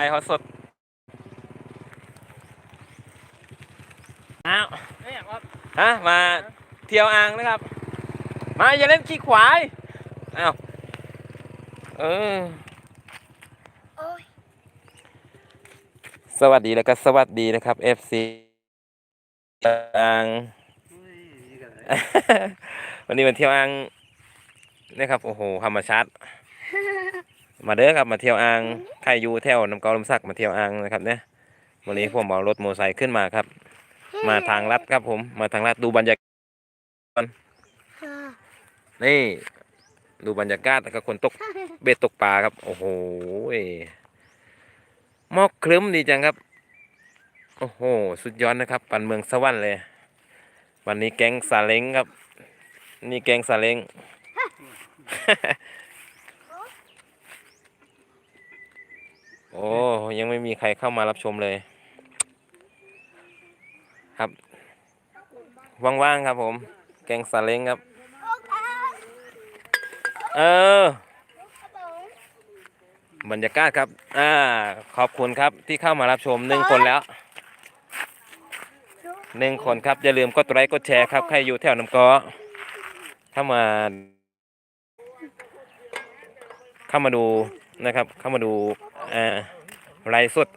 ไอฮอตสดอ้าวไม่อยากว่าฮะมาเที่ยวอ่างนะครับ มาอย่าเล่นขี้ควายอ้าวเออโอ้ยสวัสดีแล้วก็สวัสดีนะครับ FC อ่างวันนี้มาเที่ยวอ่างนะครับโอ้โหธรรมชาติ มาเด้อครับมาเที่ยวอ่างใครอยู่แถวน้ำเกาลำสักมาเที่ยวอ่างนะครับเนี่ยวันนี้ผมเอารถมอเตอร์ไซค์ขึ้นมาครับ มาทางลัดครับผมมาทางลัดดูบรรยากาศนี่ดูบรรยากาศแล้วก็คนตกเบ็ดตกปลาครับ โอ้โหมอกครึ้มดีจังครับ โอ้โห สุดยอดนะครับ ปันเมืองสวรรค์เลย วันนี้แก๊งซาเล้งครับ นี่แก๊งซาเล้ง โอ้ยังไม่มีใครเข้ามารับชมเลย ครับ ว่างๆครับผม แกงซาเล้งครับ เออ บรรยากาศครับ อ่า ขอบคุณครับที่เข้ามารับชมหนึ่งคนแล้วหนึ่งคนครับ อย่าลืมกดไลค์กดแชร์ครับ ใครอยู่แถวน้ำกอเข้ามา เข้ามาดู นะครับ เข้ามาดูอ่าไลฟ์สด